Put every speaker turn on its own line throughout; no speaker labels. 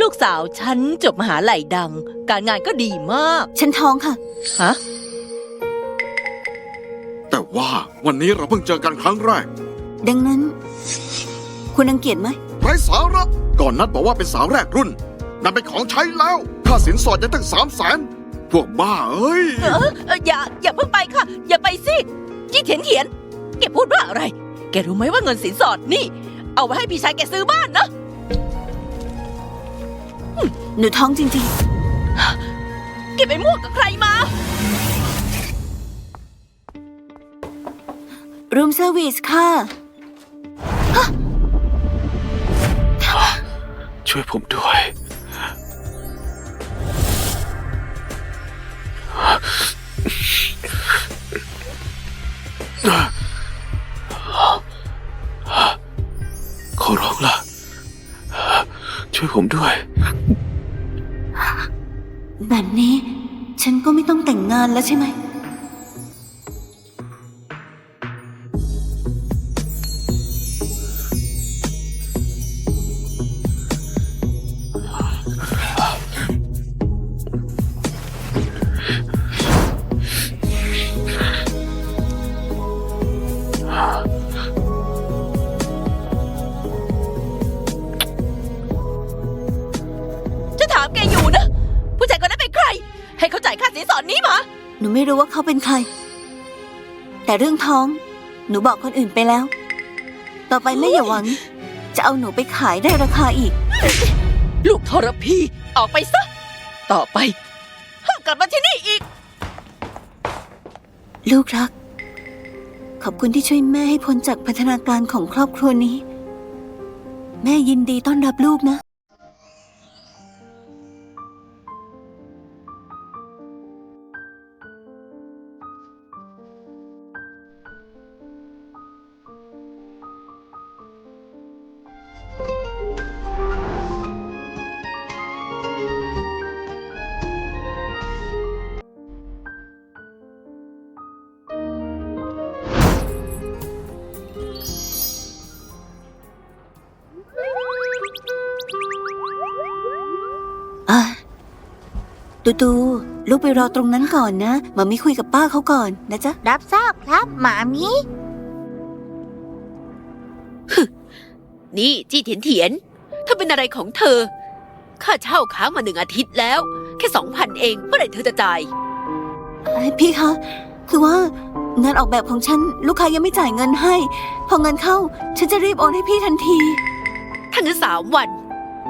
ลูกสาวฉันจบมหาลัยดัง การงานก็ดีมาก
ฉันท้องค่ะ
ฮะ
แต่ว่าวันนี้เราเพิ่งเจอกันครั้งแรก
ดังนั้น คุณรังเกียจไหม
ไร้สาระ ก่อนนัดบอกว่าเป็นสาวแรกรุ่นนั่นเป็นของใช้แล้วค่าสินสอดจะตั้งสามแสนพวกบ้าเอ้ย
เออเอออย่า อย่าเพิ่งไปค่ะ อย่าไปสิจี้เถียนเถียนแกพูดว่าอะไร แกรู้ไหมว่าเงินสินสอดนี่ เอาไว้ให้พี่ชายแกซื้อบ้านนะ
หนูท้องจริง
แกไปมั่วกับใครมา
ๆรูมเซอร์วิสค่ะ
ช่วยผมด้วย ขอร้องล่ะ ช่วยผมด้วย
แบบนี้ ฉันก็ไม่ต้องแต่งงานแล้วใช่ไหม ว่าเขาเป็นใคร แต่เรื่องท้อง หนูบอกคนอื่นไปแล้ว ต่อไปแม่อย่าหวัง จะเอาหนูไปขายได้ราคาอีก
ลูกทรพีออกไปซะ ต่อไปห้ามกลับมาที่นี่อีก
ลูกรัก ขอบคุณที่ช่วยแม่ให้พ้นจากพัฒนาการของครอบครัวนี้ แม่ยินดีต้อนรับลูกนะอะ ตูตูลูกไปรอตรงนั้นก่อนนะหมามิคุยกับป้าเขาก่อนนะจ๊ะ
รับทราบครับหมามี
นี่จี้เถียนเถียนเธอเป็นอะไรของเธอ ค่าเช่าค้างมาหนึ่งอาทิตย์แล้ว แค่สองพันเองเมื่อไหร่เธอจะจ่าย
เอ้ยพี่คะ คือว่างานออกแบบของฉันลูกค้ายังไม่จ่ายเงินให้ พอเงินเข้า ฉันจะรีบโอนให้พี่ทันที
ถ้างั้นสามวัน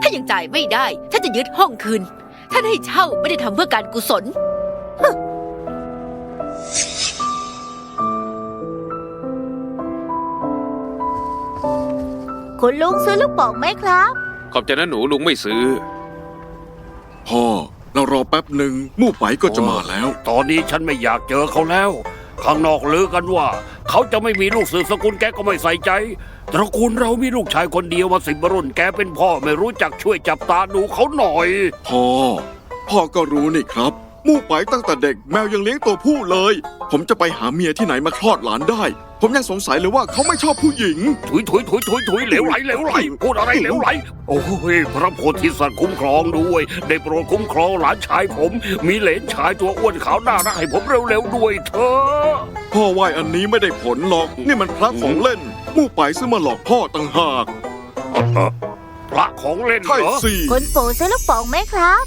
ถ้ายังจ่ายไม่ได้ฉันจะยึดห้องคืน ท่านให้เช่าไม่ได้ทำเพื่อการกุศล
คุณลุงซื้อลูกโป่งไหมครับ
ขอบใจนะหนูลุงไม่ซื้อ
พ่อ เรารอแป๊บหนึ่งมู่ไปก็จะมาแล้ว
ตอนนี้ฉันไม่อยากเจอเขาแล้ว ข้างนอกลือกันว่า เขาจะไม่มีลูกสืบสกุลแกก็ไม่ใส่ใจ ตระกูลเรามีลูกชายคนเดียวมาสิบรุ่นแกเป็นพ่อไม่รู้จักช่วยจับตาดูเขาหน่อย
พ่อ พ่อก็รู้นี่ครับ มู่ไปตั้งแต่เด็กแมวยังเลี้ยงตัวผู้เลย ผมจะไปหาเมียที่ไหนมาคลอดหลานได้ ผมยังสงสัยเลยว่าเขาไม่ชอบผู้หญิง
ถุยถุยถุยถุยถุยเหลวไหลเหลวไหลพูดอะไรเหลวไหล โอ้ยพระโพธิสัตว์คุ้มครองด้วย ได้โปรดคุ้มครองหลานชายผม มีเหลนชายตัวอ้วนขาวน่ารักให้ผมเร็วๆด้วยเถอะ
พ่อว่าอันนี้ไม่ได้ผลหรอก นี่มันพระของเล่น มู่ไปซื้อมาหลอกพ่อต่างหาก
เอ่อพระของเล่นเห
ใช่
รอ
สิ
คุณปู่ซื้อลูกโป่งไหมครับ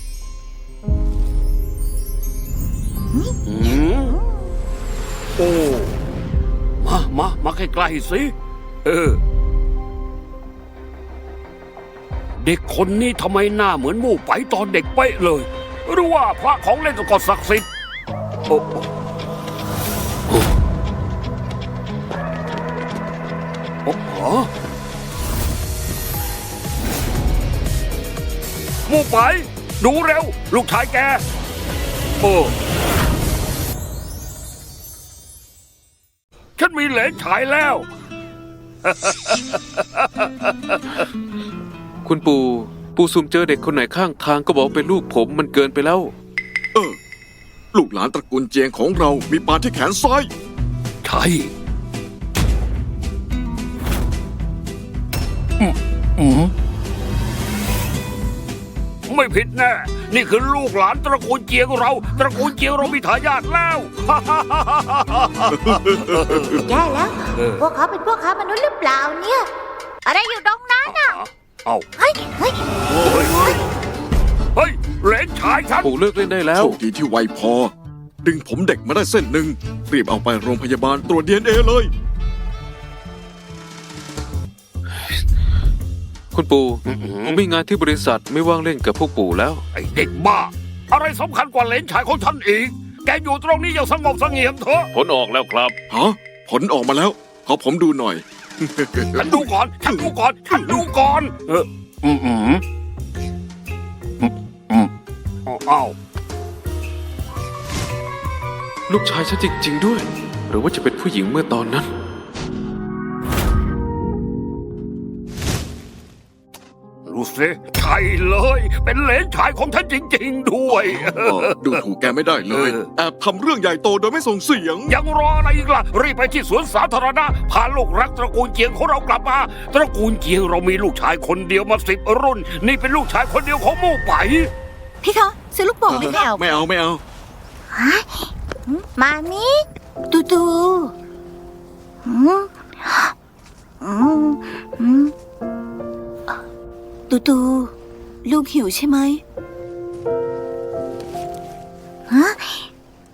โอ้มามามาใกล้ๆสิ เออ เด็กคนนี้ทำไมหน้าเหมือนหมู่ไปตอนเด็กเป๊ะเลย หรือว่าพระของเล่นก็ศักดิ์สิทธิ์โอ้โอ้โอ้โหหมู่ไป ดูเร็ว ลูกชายแกโอ้ ฉันมีเหลนฉายแล้ว
คุณปู่ปู่ซุมเจอเด็กคนไหนข้างทางก็บอกเป็นลูกผมมันเกินไปแล้ว
เออ ลูกหลานตระกูลเจียงของเรามีปานที่แขนซ้าย
ใช่
อืม
ไม่ผิดแน่ นี่คือลูกหลานตระกูลเจียงเรา ตระกูลเจียงเรามีทายาทแล้ว
แย่แล้ว
เออ
พวกเขาเป็นพวกค้ามนุษย์หรือเปล่าเนี่ย อะไรอยู่ตรงนั้นน่ะ
เอา
เฮ้ยเฮ้ย
เฮ้ย เฮ้ยเหลนชายฉัน
ปู่เลิกเล่นได้แล้ว
โชคดีที่ไวพอ ดึงผมเด็กมาได้เส้นหนึ่งรีบเอาไปโรงพยาบาลตรวจดีเอ็นเอเลย
คุณปู่
อื้อหือ
ผมมีงานที่บริษัทไม่ว่างเล่นกับพวกปู่แล้ว
ไอ้เด็กบ้า อะไรสำคัญกว่าเหลนชายของฉันอีก แกอยู่ตรงนี้อย่างสงบเสงี่ยมเถอะ
ผลออกแล้วครับ
ฮะผลออกมาแล้ว ขอผมดูหน่อย
ฉันดูก่อน ฉันดูก่อน ฉันดูก่อน เอออืมอืมอืมอืมอ้าว
ลูกชายฉันจริงๆด้วย หรือว่าจะเป็นผู้หญิงเมื่อตอนนั้น
สิใช่เลย เป็นเหลนชายของฉันจริง ๆ ด้วย
เออดูถูกแกไม่ได้เลย
เออ
แอบทำเรื่องใหญ่โตโดยไม่ส่งเสียง
ยังรออะไรอีกล่ะ รีบไปที่สวนสาธารณะ พาลูกรักตระกูลเจียงของเรากลับมา ตระกูลเจียงเรามีลูกชายคนเดียวมาสิบรุ่น นี่เป็นลูกชายคนเดียวของหมู่ไป
พี่คะซื้อลูกโป่งไหมคะ
ไม่เอาไม่เอา
มามิ
ตูตู
อืมอืมอืม
ตูตู ลูกหิวใช่ไหม
ฮะ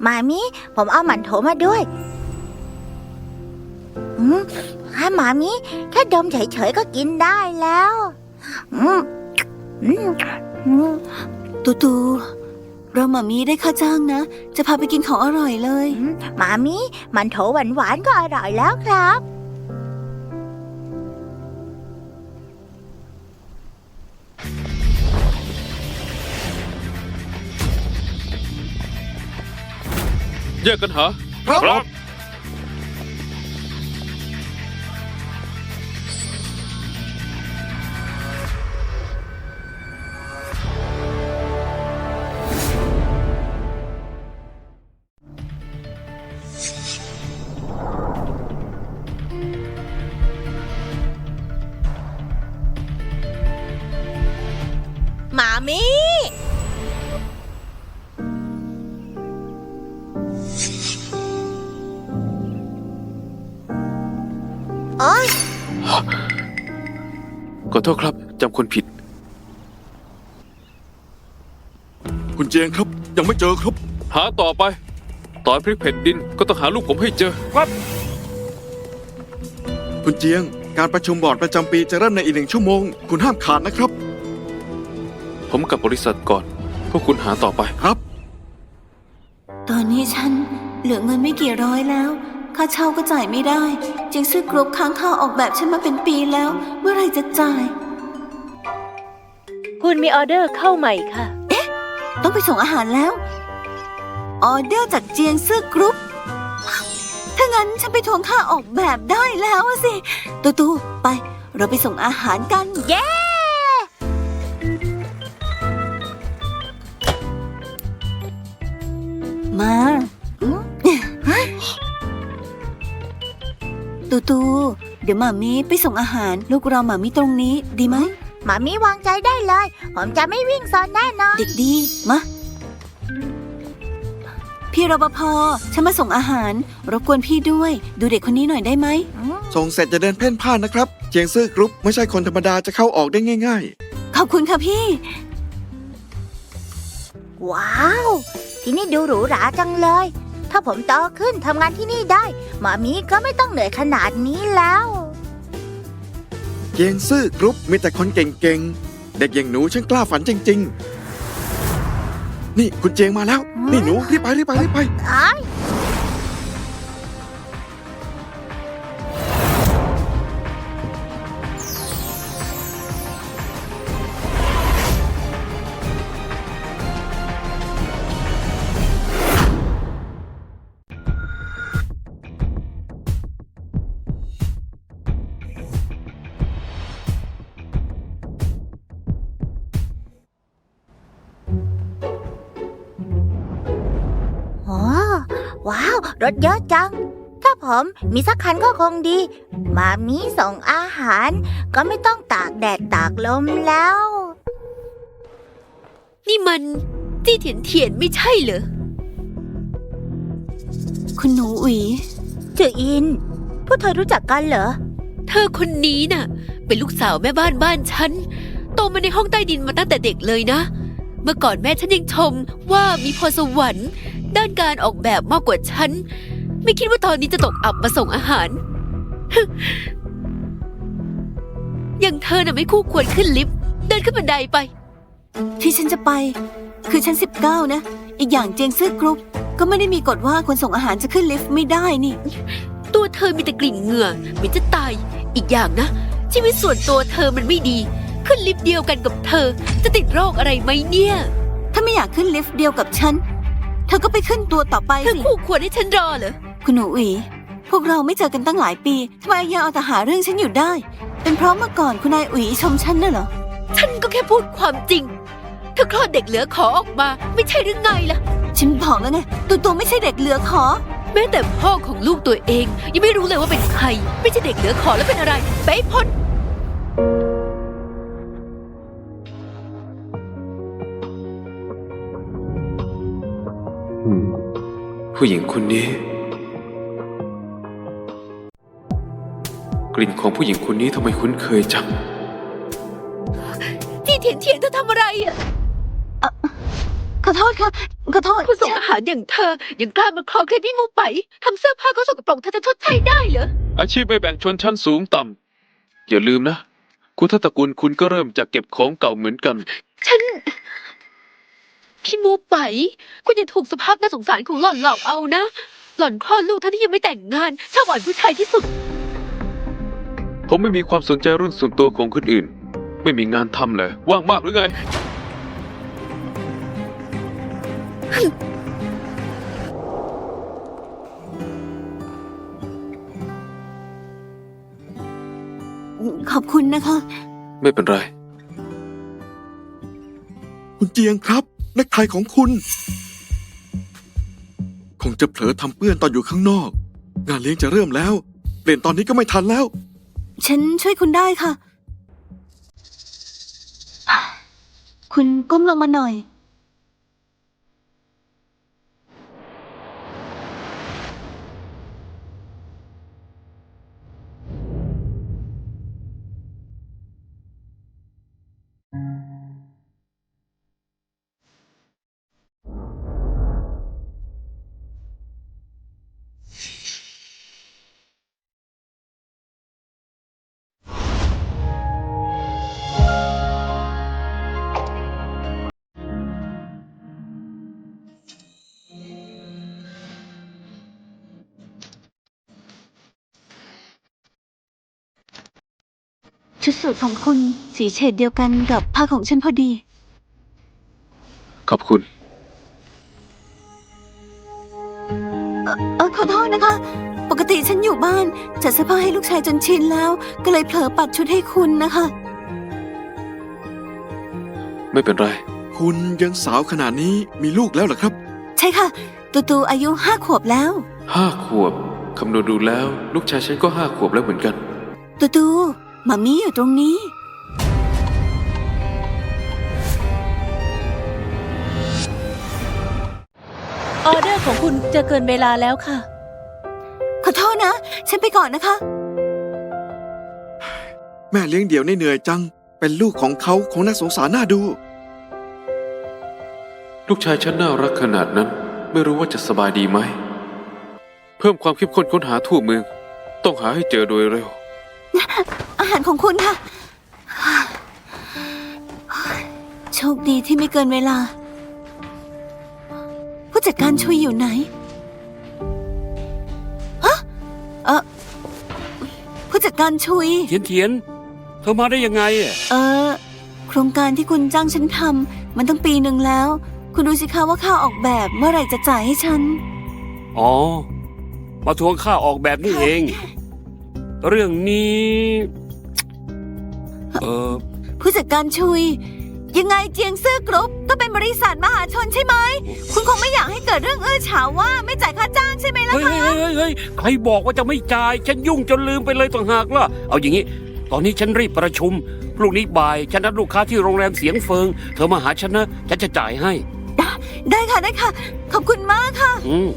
มามิ ผมเอาหมันโถมาด้วยอืมให้มามิ แค่ดมเฉยๆก็กินได้แล้วอืมอืมอืม
ตูตู เราหมามีได้ค่าจ้างนะ จะพาไปกินของอร่อยเลย
อืมมามิ หมันโถหวานๆก็อร่อยแล้วครับ
แยกกันหา
ครับ
หมามิ
โท
ษครับจำคนผิด
คุณเจียงครับ ยังไม่เจอครับ
หาต่อไป ต่อยพริกเผ็ดดินก็ต้องหาลูกผมให้เจอ
คุณเจียง การประชุมบอร์ดประจำปีจะเริ่มในอีกหนึ่งชั่วโมง คุณห้ามขาดนะครับ
ผมกลับบริษัทก่อน พวกคุณหาต่อไป
ครับ
ตอนนี้ฉันเหลือเงินไม่กี่ร้อยแล้ว ค่าเช่าก็จ่ายไม่ได้ จึงซื้อกรุ๊ปค้างค่าออกแบบฉันมาเป็นปีแล้ว เมื่อไหรจะจ่าย
คุณมีออเดอร์เข้าใหม่ค่ะ
ต้องไปส่งอาหารแล้ว ออเดอร์จากเจียงซื่อกรุ๊ปถ้างั้นฉันไปทวงค่าออกแบบได้แล้วอะสิ ตูตูไป เราไปส่งอาหารกัน
เย้
มา ตูตู เดี๋ยวหมามีไปส่งอาหาร ลูกเราหมามีตรงนี้ดีไหม
หมามิวางใจได้เลย ผมจะไม่วิ่งซอนแน่นอน
เด็กดีมาพี่รปภฉันมาส่งอาหาร รบกวนพี่ด้วย ดูเด็กคนนี้หน่อยได้ไหม
ส่งเสร็จจะเดินเพ่นพ่านนะครับ เจียงซื่อกรุ๊ปไม่ใช่คนธรรมดาจะเข้าออกได้ง่าย
ขอบคุณค่ะพี่
ว้าว ที่นี่ดูหรูหราจังเลย ถ้าผมโตขึ้นทำงานที่นี่ได้หมามีก็ไม่ต้องเหนื่อยขนาดนี้แล้ว
ๆเจียงซื่อกรุ๊ปมีแต่คนเก่งๆ เด็กอย่างหนูช่างกล้าฝันจริง ๆ นี่คุณเจียงมาแล้ว นี่หนูรีบไปรีบไปรีบไป
อ้าย รถเยอะจัง ถ้าผมมีสักคันก็คงดี มามีส่งอาหาร ก็ไม่ต้องตากแดดตากลมแล้ว
มันจี้เถียนเถียนไม่ใช่เหรอ
คุณหนูอุ๋ย
เจออิน พวกเธอรู้จักกันเหรอ
เธอคนนี้น่ะ เป็นลูกสาวแม่บ้านบ้านฉัน โตมาในห้องใต้ดินมาตั้งแต่เด็กเลยนะ เมื่อก่อนแม่ฉันยังชมว่ามีพรสวรรค์ ด้านการออกแบบมากกว่าฉัน ไม่คิดว่าตอนนี้จะตกอับมาส่งอาหาร อย่างเธอน่ะไม่คู่ควรขึ้นลิฟต์เดินขึ้นบันไดไป
ที่ฉันจะไป คือชั้นสิบเก้านะ อีกอย่างเจียงซื่อกรุ๊ปก็ไม่ได้มีกฎว่าคนส่งอาหารจะขึ้นลิฟต์ไม่ได้นี่
ตัวเธอมีแต่กลิ่นเหงื่อเหม็นจะตาย อีกอย่างนะ ชีวิตส่วนตัวเธอมันไม่ดี ขึ้นลิฟต์เดียวกันกับเธอ จะติดโรคอะไรไหมเนี่ย
ถ้าไม่อยากขึ้นลิฟต์เดียวกับฉันเธอก็ไปขึ้นตัวต่อไป
เธอ
สิ
คู่ควรให้ฉันรอเหรอ
คุณหนูอุ๋ยพวกเราไม่เจอกันตั้งหลายปีทำไมยังเอาแต่หาเรื่องฉันอยู่ได้ เป็นเพราะเมื่อก่อนคุณนายอุ๋ยชมฉันน่ะเหรอ
ฉันก็แค่พูดความจริง เธอคลอดเด็กเหลือขอออกมา ไม่ใช่หรือไงล่ะ
ฉันบอกแล้วไงตัวตัวไม่ใช่เด็กเหลือขอ
แม้แต่พ่อของลูกตัวเอง ยังไม่รู้เลยว่าเป็นใคร ไม่ใช่เด็กเหลือขอแล้วเป็นอะไร ไปให้พ้น
ผู้หญิงคนนี้ กลิ่นของผู้หญิงคนนี้ทำไมคุ้นเคยจัง
ที่เถียนเถียนเธอทำอะไรอะ
ขอโทษค่ะขอโทษ
ผู้ส่งอาหารอย่างเธอ ยังกล้ามาคลองเคลมที่มูไปทำเสื้อผ้าเขาสกปรกเธอจะชดใช้ได้เหรอ
อาชีพไม่แบ่งชนชั้นสูงต่ำอย่าลืมนะ คุณทัตตระกูลคุณก็เริ่มจากเก็บของเก่าเหมือนกัน
ฉัน พี่มูไป คุณอย่าถูกสภาพน่าสงสารของหล่อนหลอกเอานะ หล่อนคลอดลูกทั้งที่ยังไม่แต่งงานชอบอ่อนผู้ชายที่สุด
ผมไม่มีความสนใจเรื่องส่วนตัวของคนอื่น ไม่มีงานทำเลย ว่างมากหรือไง
ขอบคุณนะคะ
ไม่เป็นไร
คุณเจียงครับ นักไทยของคุณ คงจะเผลอทำเปื้อนตอนอยู่ข้างนอก งานเลี้ยงจะเริ่มแล้ว เปลี่ยนตอนนี้ก็ไม่ทันแล้ว
ฉันช่วยคุณได้ค่ะ คุณก้มลงมาหน่อย ดสูทของคุณสีเฉดเดียวกันกับผ้าของฉันพอดี
ขอบคุณ
เออขอโทษนะคะ ปกติฉันอยู่บ้านจัดเสื้อผ้าให้ลูกชายจนชินแล้ว ก็เลยเผลอปัดชุดให้คุณนะคะ
ไม่เป็นไร
คุณยังสาวขนาดนี้มีลูกแล้วเหรอครับ
ใช่ค่ะ ตูตูอายุห้าขวบแล้ว
ห้าขวบ คำนวณดูแล้ว ลูกชายฉันก็ห้าขวบแล้วเหมือนกัน
ตูตู มามีอยู่ตรงนี้
ออเดอร์ของคุณจะเกินเวลาแล้วค่ะ
ขอโทษนะ ฉันไปก่อนนะคะ
แม่เลี้ยงเดี่ยวนี่เหนื่อยจัง เป็นลูกของเขาคงน่าสงสารน่าดู
ลูกชายฉันน่ารักขนาดนั้น ไม่รู้ว่าจะสบายดีไหม เพิ่มความเข้มข้นค้นหาทั่วเมือง ต้องหาให้เจอโดยเร็ว
อาหารของคุณค่ะ โชคดีที่ไม่เกินเวลา ผู้จัดการชุยอยู่ไหนฮะเออผู้จัดการชุย
เทียนเทียนเธอมาได้ยังไงอะ
เออ โครงการที่คุณจ้างฉันทำมันตั้งปีหนึ่งแล้ว คุณดูสิคะว่าค่าออกแบบเมื่อไหร่จะจ่ายให้ฉัน
อ๋อ มาทวงค่าออกแบบนี่เอง เรื่องนี้ เออ
ผู้จัดการชุย ยังไงเจียงซื่อกรุ๊ปก็เป็นบริษัทมหาชนใช่ไหม คุณคงไม่อยากให้เกิดเรื่องอื้อฉาวว่าไม่จ่ายค่าจ้างใช่ไหมล่ะ
เฮ้ย
คะ
เฮ้ยเฮ้ยเฮ้ยใครบอกว่าจะไม่จ่าย ฉันยุ่งจนลืมไปเลยต่างหากล่ะ เอาอย่างนี้ ตอนนี้ฉันรีบประชุม พรุ่งนี้บ่าย ฉันนัดลูกค้าที่โรงแรมเสียงเฟิง เธอมาหาฉันนะ ฉันจะจ่ายให้
ได้ค่ะได้ค่ะ ขอบคุณมากค่ะ
อืม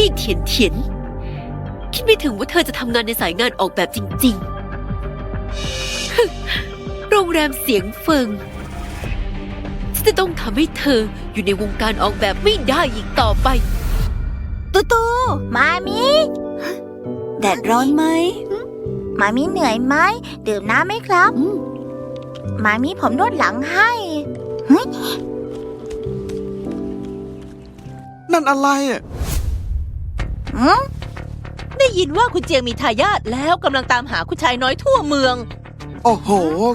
จี้เถียนเถียน คิดไม่ถึงว่าเธอจะทำงานในสายงานออกแบบจริงๆฮึโรงแรมเสียงเฟิงฉันจะต้องทำให้เธออยู่ในวงการออกแบบไม่ได้อีกต่อไป
ตูตู
มามิ
แดดร้อนไหม
มามิเหนื่อยไหมดื่มน้ำไหมครับ
อืม
มามิผมนวดหลังให้
นั่นอะไรอะ
อืม
ได้ยินว่าคุณเจียงมีทายาทแล้วกำลังตามหาคุณชายน้อยทั่วเมือง
โอ้โห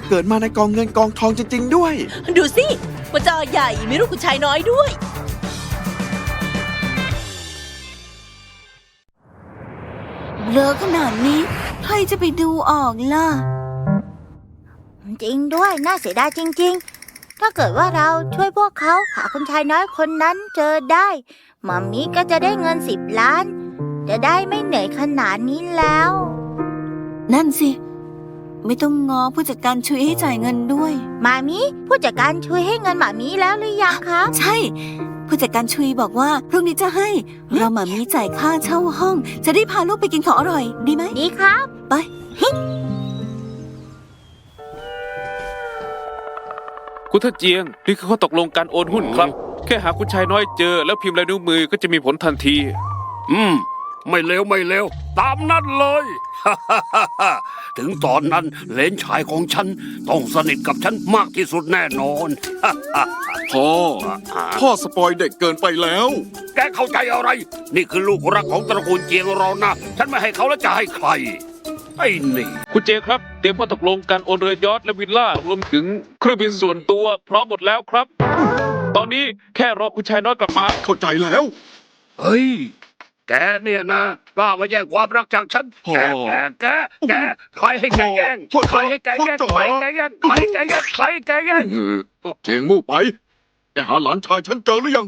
เกิดมาในกองเงินกองทองจริง ๆ ด้วย
ดูสิว่าจอใหญ่มีรูปคุณชายน้อยด้วย
เบลอขนาดนี้ ใครจะไปดูออกล่ะ
จริงด้วยน่าเสียดายจริง ๆ ถ้าเกิดว่าเราช่วยพวกเขาหาคุณชายน้อยคนนั้นเจอได้หมามิก็จะได้เงินสิบล้าน จะได้ไม่เหนื่อยขนาดนี้แล้ว
นั่นสิ ไม่ต้องงอผู้จัดการช่วยให้จ่ายเงินด้วย
หมามิผู้จัดการช่วยให้เงินหมามิแล้วหรือยังครับ
ใช่ ผู้จัดการชุยบอกว่าพรุ่งนี้จะให้ เราหมามีจ่ายค่าเช่าห้อง จะได้พาลูกไปกินของอร่อย ดีไหม
ดีครับ
ไป
คุณท่านเจียง นี่คือข้อตกลงการโอนหุ้นครับ แค่หาคุณชายน้อยเจอ แล้วพิมพ์ลายนิ้วมือก็จะมีผลทันที
อืม ไม่เลวไม่เลวตามนั้นเลย ถึงตอนนั้นเหลนชายของฉัน ต้องสนิทกับฉันมากที่สุดแน่นอน
พ่อ พ่อสปอยเด็กเกินไปแล้ว
แกเข้าใจอะไร นี่คือลูกรักของตระกูลเจียงเรานะ ฉันไม่ให้เขาแล้วจะให้ใคร ไอ้นี่
คุณเจครับ เตรียมข้อตกลงการโอนเรือยอชต์และวิลล่ารวมถึงเครื่องบินส่วนตัวพร้อมหมดแล้วครับ ตอนนี้แค่รอคุณชายน้อยกลับมา
เข้าใจแล้ว
เฮ้ย แกเนี่ยนะกล้ามาแย่งความรักจากฉัน
พ่อ
แกแกแกแกใครให้แกแย่ง
พ่อ
ใครให้แกแย่ง
พ่อ
ใครให้แกแย่งใครให้แกแย่งใครให้แกแย่ง
เจงมู่ไปแกหาหลานชายฉันเจอหรือยัง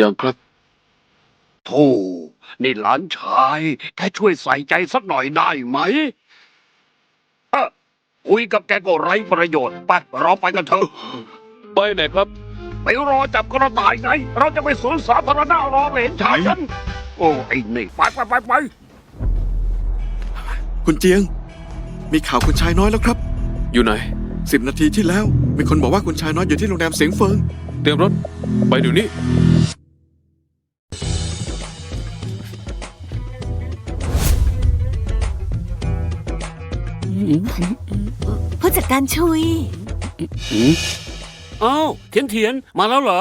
ยังครับ
โธ่นี่หลานชายแกช่วยใส่ใจสักหน่อยได้ไหมเอ้อคุยกับแกก็ไร้ประโยชน์ไปเราไปกันเถอะ
ไปไหนครับ
ไปรอจับกระต่ายไง เราจะไปสวนสาธารณะรอเหลนชายฉัน โอ้ไอ้นี่ไปไปไปไป
คุณเจียง มีข่าวคุณชายน้อยแล้วครับ
อยู่ไหน
สิบนาทีที่แล้ว มีคนบอกว่าคุณชายน้อยอยู่ที่โรงแรมเสียงเฟิง
เตรียมรถ ไปเดี๋ยวนี้
ผู้จัดการชุย
อ้าวเทียนเทียนมาแล้วเหรอ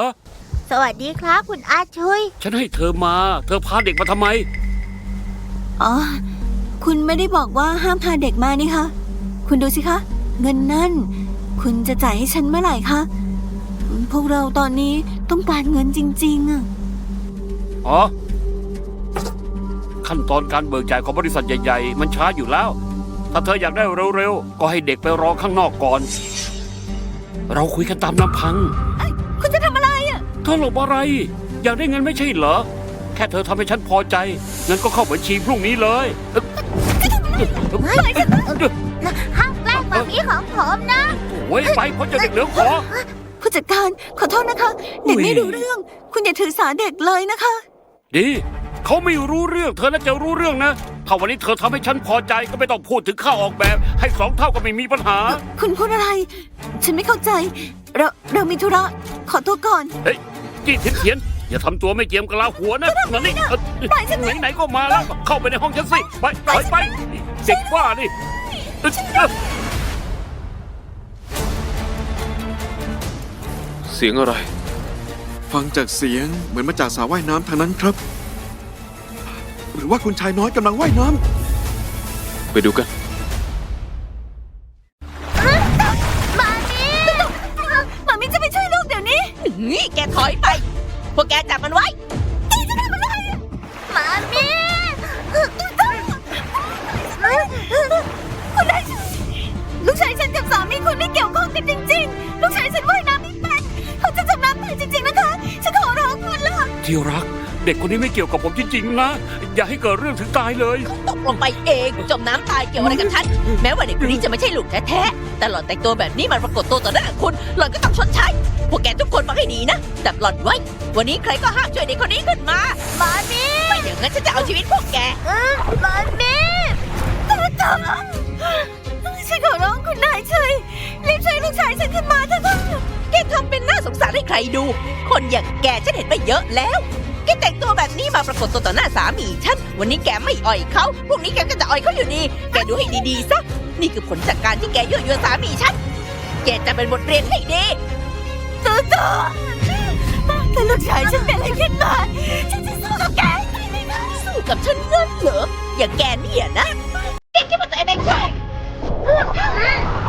สวัสดีครับคุณอาชุย
ฉันให้เธอมา เธอพาเด็กมาทำไม
อ๋อ คุณไม่ได้บอกว่าห้ามพาเด็กมานี่คะ คุณดูสิคะ เงินนั่น คุณจะจ่ายให้ฉันเมื่อไหร่คะ พวกเราตอนนี้ต้องการเงินจริงๆอะ
อ๋อ ขั้นตอนการเบิกจ่ายของบริษัทใหญ่ๆ มันช้าอยู่แล้ว ถ้าเธออยากได้เร็วๆ ก็ให้เด็กไปรอข้างนอกก่อน เราคุยกันตามลำพัง ธอหลบอะไร อยากได้เงินไม่ใช่เหรอ แค่เธอทำให้ฉันพอใจเงินก็เข้าบัญชีพรุ่งนี้เลยเอ้ย
ห้ามแกล้งหมามิของผมนะ
โอ้ยไปเพราะเจะเด็กเหลือขอ
ผู้จัดการขอโทษนะคะ เด็กไม่รู้เรื่อง คุณอย่าถือสาเด็กเลยนะคะ
ดีเขาไม่รู้เรื่องเธอน่าจะรู้เรื่องนะ ถ้าวันนี้เธอทำให้ฉันพอใจก็ไม่ต้องพูดถึงค่าออกแบบ ให้สองเท่าก็ไม่มีปัญหา
คุณพูดอะไร ฉันไม่เข้าใจ เราเรามีธุระขอตัวก่อน
เฮ้ย จี้เทียนเทียนอย่าทำตัวไม่เจียมกะลาหัวนะนั่นนี่เอ่อไหนไหนๆก็มาแล้ว เข้าไปในห้องฉันสิไปไปไปเด็กว่านี่เอ้ยเอ้ย
เสียงอะไร
ฟังจากเสียงเหมือนมาจากสระว่ายน้ำทางนั้นครับ หรือว่าคุณชายน้อยกำลังว่ายน้ำ
ไปดูกัน
วก
แกจับมันไว้
หมามิ
คุณได้ลูกชายฉันกับสามีคุณไม่เกี่ยวข้องกันจริง ๆ ลูกชายฉันว่ายน้ำไม่เป็นเขาจะจมน้ำตายจ
ที่รัก เด็กคนนี้ไม่เกี่ยวกับผมจริงๆนะ อย่าให้เกิดเรื่องถึงตายเลย
ตกลงไปเองจมน้ำตายเกี่ยวอะไรกับฉัน แม้ว่าเด็กคนนี้จะไม่ใช่ลูกแท้ๆแต่หล่อนแต่งตัวแบบนี้มันปรากฏตัวต่อหน้าคุณ หล่อนก็ต้องชดใช้พวกแกทุกคนฟัง ให้ดีนะจับหล่อนไว้ วันนี้ใครก็ห้ามช่วยเด็กคนนี้ขึ้นมา
มามี
ไม่อย่างนั้นฉันจะเอาชีวิตพวกแก
มามี
ฉันขอร้องคุณนายช่วยรีบช่วยลูกชายฉันขึ้นมาเถอะค่ะ
แกทำเป็นน่าสงสารให้ใครดู คนอย่างแกฉันเห็นไปเยอะแล้วแกแต่งตัวแบบนี้มาปรากฏตัวต่อหน้าสามีฉัน วันนี้แกไม่อ่อยเขาพรุ่งนี้แกก็จะอ่อยเขาอยู่ดี แกดูให้ดีๆซะ นี่คือผลจากการที่แกยั่วยวนสามีฉัน แกจะเป็นบทเรียนให้ดี
ตูตูถ้าลูกชายฉันเป็นอะไรขึ้นมา ฉันจะสู้กับแกได้ไหมคะ
สู้กับฉันนั่นเหรอ อย่าแกเนี่ยนะ แกคิดว่าตัวเองเป็นใคร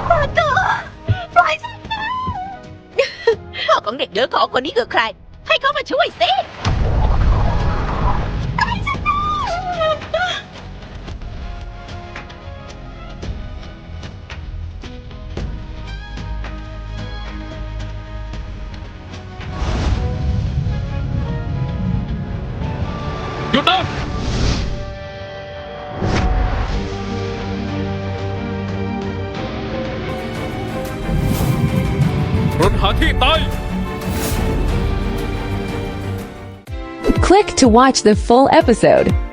ตูตูปล่อยฉัน
พ่อของเด็กเดือขอคนนี้คือใคร ให้เขามาช่วยสิ
to watch the full episode.